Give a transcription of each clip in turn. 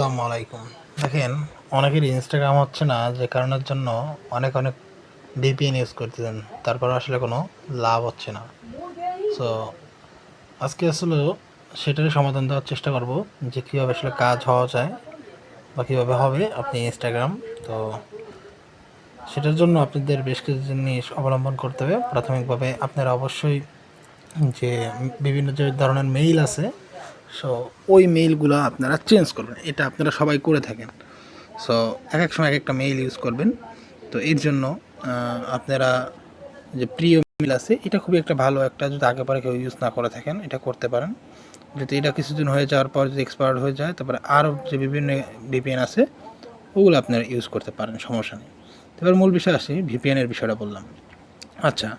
আসসালামু আলাইকুম। দেখেন, অনেকের ইনস্টাগ্রাম হচ্ছে না, যে কারণের জন্য অনেক অনেক ভিপিএন ইউজ করতেছেন। তারপর আসলে কোনো লাভ হচ্ছে না। সো আজকে আসলে সেটারই সমাধান দেওয়ার চেষ্টা করব, যে কীভাবে আসলে কাজ হওয়া যায় বা কীভাবে হবে আপনি ইনস্টাগ্রাম তো সেটার জন্য আপনাদের বেশ কিছু জিনিস অবলম্বন করতে হবে। প্রাথমিকভাবে আপনারা অবশ্যই যে বিভিন্ন যে ধরনের মেইল আছে সো ওই মেইলগুলো আপনারা চেঞ্জ করবেন। এটা আপনারা সবাই করে থাকেন। সো এক এক সময় এক একটা মেইল ইউজ করবেন। তো এর জন্য আপনারা যে প্রিয় মেইল আছে, এটা খুবই একটা ভালো একটা যদি আগে পরে কেউ ইউজ না করে থাকেন, এটা করতে পারেন। যদি এটা কিছুদিন হয়ে যাওয়ার পর যদি এক্সপায়ার্ড হয়ে যায়, তারপরে আরও যে বিভিন্ন ভিপিএন আছে, ওগুলো আপনারা ইউজ করতে পারেন, সমস্যা নেই। এবার মূল বিষয় আসি ভিপিএনের বিষয়টা বললাম। আচ্ছা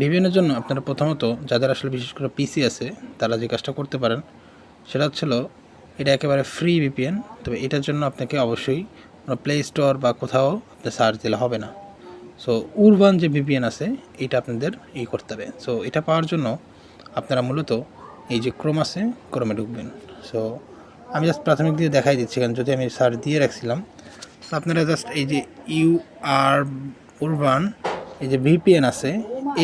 ভিপিএনের জন্য আপনারা প্রথমত, যাদের আসলে বিশেষ করে পিসি আছে, তারা যে কাজটা করতে পারেন সেটা হচ্ছিল এটা একেবারে ফ্রি ভিপিএন তবে এটার জন্য আপনাকে অবশ্যই কোনো প্লে স্টোর বা কোথাও আপনি সার্চ দিলে হবে না। সো উরবান যে ভিপিএন আছে, এটা আপনাদের ই করতে হবে। সো এটা পাওয়ার জন্য আপনারা মূলত এই যে ক্রোম আছে ক্রোমে ঢুকবেন। সো আমি জাস্ট প্রাথমিক দিয়ে দেখাই দিচ্ছি, কারণ যদি আমি সার্চ দিয়ে রাখছিলাম, তো আপনারা জাস্ট এই যে ইউ আর উরবান এই যে ভিপিএন আছে,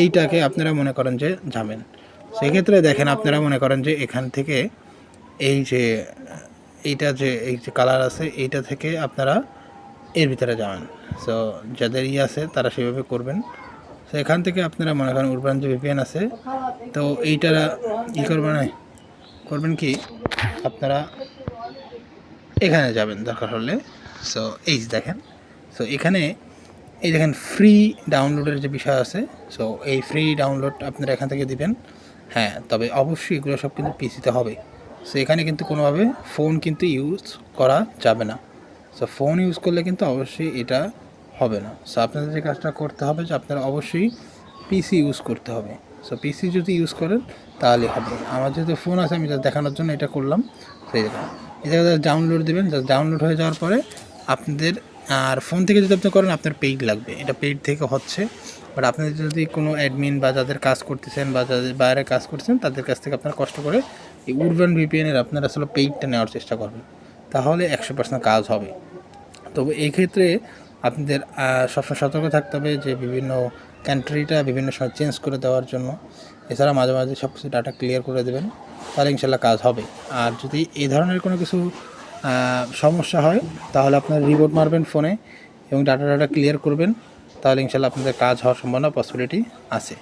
এইটাকে আপনারা মনে করেন যে যাবেন সেক্ষেত্রে দেখেন, আপনারা মনে করেন যে এখান থেকে এই যে, এইটা যে, এই যে কালার আছে, এইটা থেকে আপনারা এর ভিতরে যাবেন। সো যাদের ই আছে, তারা সেভাবে করবেন। তো এখান থেকে আপনারা মনে করেন উরবান যে ভিপিএন আছে, তো এইটা ই করবেন করবেন কি? আপনারা এখানে যাবেন, দরকার হলে। সো এই যে দেখেন। সো এখানে, এই দেখেন ফ্রি ডাউনলোডের যে বিষয় আছে সো এই ফ্রি ডাউনলোড আপনারা এখান থেকে দিবেন। হ্যাঁ তবে অবশ্যই এগুলো সব কিন্তু পিসিতে হবে। সো এখানে কিন্তু কোনোভাবে ফোন কিন্তু ইউজ করা যাবে না। সো ফোন ইউজ করলে কিন্তু অবশ্যই এটা হবে না। সো আপনাদের যে কাজটা করতে হবে যে আপনারা অবশ্যই পিসি ইউজ করতে হবে। সো পিসি যদি ইউজ করেন, তাহলে হবে। আমার যেহেতু ফোন আছে, আমি just দেখানোর জন্য এটা করলাম। সেই জায়গায় এই ডাউনলোড দেবেন। জাস্ট ডাউনলোড হয়ে যাওয়ার পরে আপনাদের, আর ফোন থেকে যদি আপনি করেন, আপনার পেইড লাগবে। এটা পেইড থেকে হচ্ছে। বাট আপনাদের যদি কোনো অ্যাডমিন বা যাদের কাজ করতেছেন বা যাদের বাইরে কাজ করতেছেন তাদের কাছ থেকে আপনারা কষ্ট করে এই উরবান ভিপিএনের আপনারা আসলে পেইডটা নেওয়ার চেষ্টা করবেন। তাহলে একশো পার্সেন্ট কাজ হবে। তবে এই ক্ষেত্রে আপনাদের সবসময় সতর্ক থাকতে হবে যে বিভিন্ন কান্ট্রিটা বিভিন্ন সময় চেঞ্জ করে দেওয়ার জন্য। এছাড়া মাঝে মাঝে সব কিছু ডাটা ক্লিয়ার করে দেবেন, তাহলে ইনশাল্লাহ কাজ হবে। আর যদি এই ধরনের কোনো কিছু সমস্যা হয়, তাহলে আপনার রিবোর্ট মারবেন ফোনে এবং ডাটা ডাটা ক্লিয়ার করবেন, তাহলে ইনশাল্লাহ আপনাদের কাজ হওয়ার সম্ভাবনা পসিবিলিটি আছে।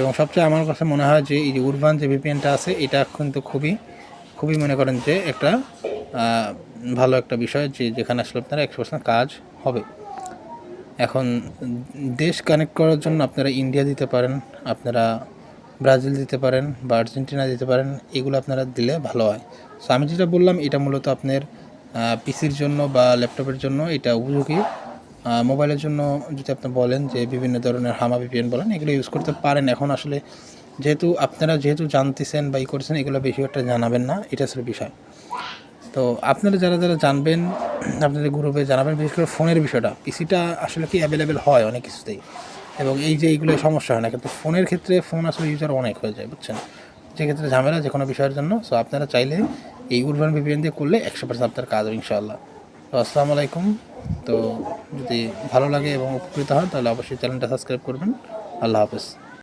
এবং সবচেয়ে আমার কাছে মনে হয় যে এই যে উরবান যে ভিপিএনটা আছে, এটা কিন্তু খুবই খুবই মনে করেন যে একটা ভালো একটা বিষয় যে যেখানে আসলে আপনারা একশো পার্সেন্ট কাজ হবে। এখন দেশ কানেক্ট করার জন্য আপনারা ইন্ডিয়া দিতে পারেন, আপনারা ব্রাজিল দিতে পারেন বা আর্জেন্টিনা দিতে পারেন, এগুলো আপনারা দিলে ভালো হয়। সো আমি যেটা বললাম, এটা মূলত আপনার পিসির জন্য বা ল্যাপটপের জন্য এটা উপযোগী। মোবাইলের জন্য যদি আপনি বলেন যে বিভিন্ন ধরনের হামা ভিপিএন বলেন, এগুলো ইউজ করতে পারেন। এখন আসলে যেহেতু আপনারা যেহেতু জানতেছেন বা ই করছেন, এগুলো বেশি একটা জানাবেন না। এটা আসলে বিষয়। তো আপনারা যারা যারা জানবেন, আপনাদের গ্রুপে জানাবেন, বিশেষ করে ফোনের বিষয়টা। পিসিটা আসলে কি অ্যাভেলেবেল হয় অনেক কিছুতেই। এবং এই যে এইগুলো সমস্যা হয় না, কিন্তু ফোনের ক্ষেত্রে ফোন আসলে ইউজার অনেক হয়ে যায়, বুঝছেন? যেক্ষেত্রে ঝামেলা যে কোনো বিষয়ের জন্য। সো আপনারা চাইলে এই উরবান ভিপিএন দিয়ে করলে একশো পার্সেন্ট আপনার কাজ ইনশাআল্লাহ। তো, আসসালামু আলাইকুম। তো যদি ভালো লাগে এবং উপকৃত হয় তাহলে অবশ্যই চ্যানেলটা সাবস্ক্রাইব করবেন। আল্লাহ হাফেজ।